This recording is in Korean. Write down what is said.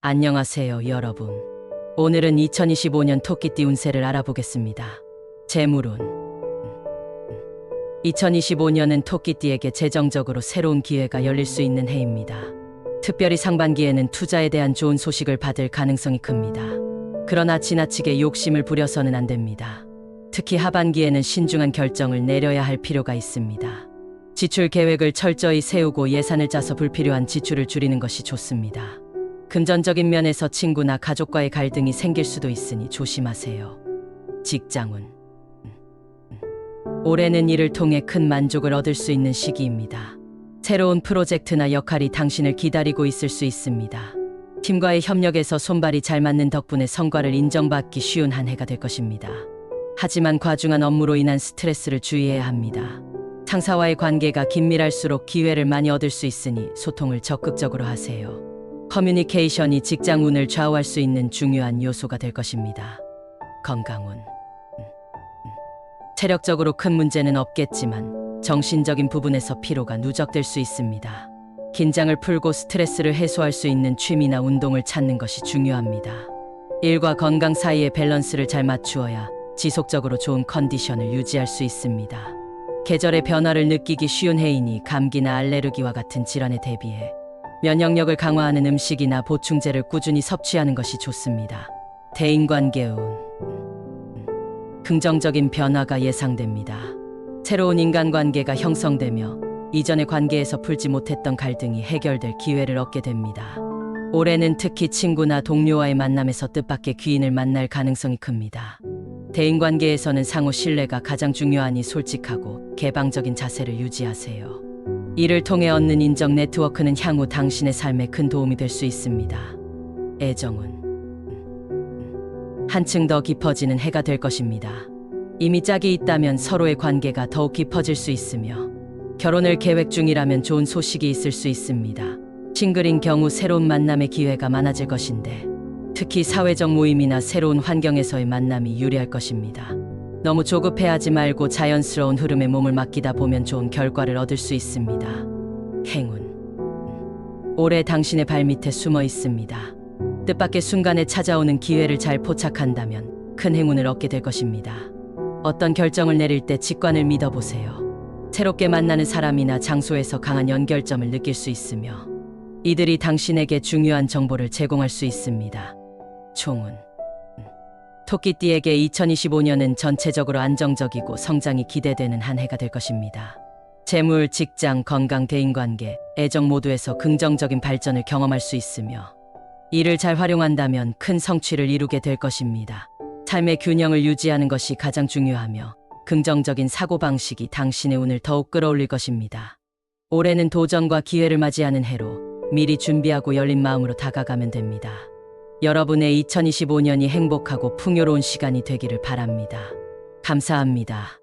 안녕하세요, 여러분. 오늘은 2025년 토끼띠 운세를 알아보겠습니다. 재물운 2025년은 토끼띠에게 재정적으로 새로운 기회가 열릴 수 있는 해입니다. 특별히 상반기에는 투자에 대한 좋은 소식을 받을 가능성이 큽니다. 그러나 지나치게 욕심을 부려서는 안 됩니다. 특히 하반기에는 신중한 결정을 내려야 할 필요가 있습니다. 지출 계획을 철저히 세우고 예산을 짜서 불필요한 지출을 줄이는 것이 좋습니다. 금전적인 면에서 친구나 가족과의 갈등이 생길 수도 있으니 조심하세요. 직장운 올해는 일을 통해 큰 만족을 얻을 수 있는 시기입니다. 새로운 프로젝트나 역할이 당신을 기다리고 있을 수 있습니다. 팀과의 협력에서 손발이 잘 맞는 덕분에 성과를 인정받기 쉬운 한 해가 될 것입니다. 하지만 과중한 업무로 인한 스트레스를 주의해야 합니다. 상사와의 관계가 긴밀할수록 기회를 많이 얻을 수 있으니 소통을 적극적으로 하세요. 커뮤니케이션이 직장 운을 좌우할 수 있는 중요한 요소가 될 것입니다. 건강운. 체력적으로 큰 문제는 없겠지만 정신적인 부분에서 피로가 누적될 수 있습니다. 긴장을 풀고 스트레스를 해소할 수 있는 취미나 운동을 찾는 것이 중요합니다. 일과 건강 사이의 밸런스를 잘 맞추어야 지속적으로 좋은 컨디션을 유지할 수 있습니다. 계절의 변화를 느끼기 쉬운 해이니 감기나 알레르기와 같은 질환에 대비해 면역력을 강화하는 음식이나 보충제를 꾸준히 섭취하는 것이 좋습니다. 대인관계운 긍정적인 변화가 예상됩니다. 새로운 인간관계가 형성되며 이전의 관계에서 풀지 못했던 갈등이 해결될 기회를 얻게 됩니다. 올해는 특히 친구나 동료와의 만남에서 뜻밖의 귀인을 만날 가능성이 큽니다. 대인관계에서는 상호 신뢰가 가장 중요하니 솔직하고 개방적인 자세를 유지하세요. 이를 통해 얻는 인정 네트워크는 향후 당신의 삶에 큰 도움이 될 수 있습니다. 애정은 한층 더 깊어지는 해가 될 것입니다. 이미 짝이 있다면 서로의 관계가 더욱 깊어질 수 있으며 결혼을 계획 중이라면 좋은 소식이 있을 수 있습니다. 싱글인 경우 새로운 만남의 기회가 많아질 것인데 특히 사회적 모임이나 새로운 환경에서의 만남이 유리할 것입니다. 너무 조급해하지 말고 자연스러운 흐름에 몸을 맡기다 보면 좋은 결과를 얻을 수 있습니다. 행운. 올해 당신의 발밑에 숨어 있습니다. 뜻밖의 순간에 찾아오는 기회를 잘 포착한다면 큰 행운을 얻게 될 것입니다. 어떤 결정을 내릴 때 직관을 믿어보세요. 새롭게 만나는 사람이나 장소에서 강한 연결점을 느낄 수 있으며 이들이 당신에게 중요한 정보를 제공할 수 있습니다. 총운. 토끼띠에게 2025년은 전체적으로 안정적이고 성장이 기대되는 한 해가 될 것입니다. 재물, 직장, 건강, 대인관계, 애정 모두에서 긍정적인 발전을 경험할 수 있으며 이를 잘 활용한다면 큰 성취를 이루게 될 것입니다. 삶의 균형을 유지하는 것이 가장 중요하며 긍정적인 사고방식이 당신의 운을 더욱 끌어올릴 것입니다. 올해는 도전과 기회를 맞이하는 해로 미리 준비하고 열린 마음으로 다가가면 됩니다. 여러분의 2025년이 행복하고 풍요로운 시간이 되기를 바랍니다. 감사합니다.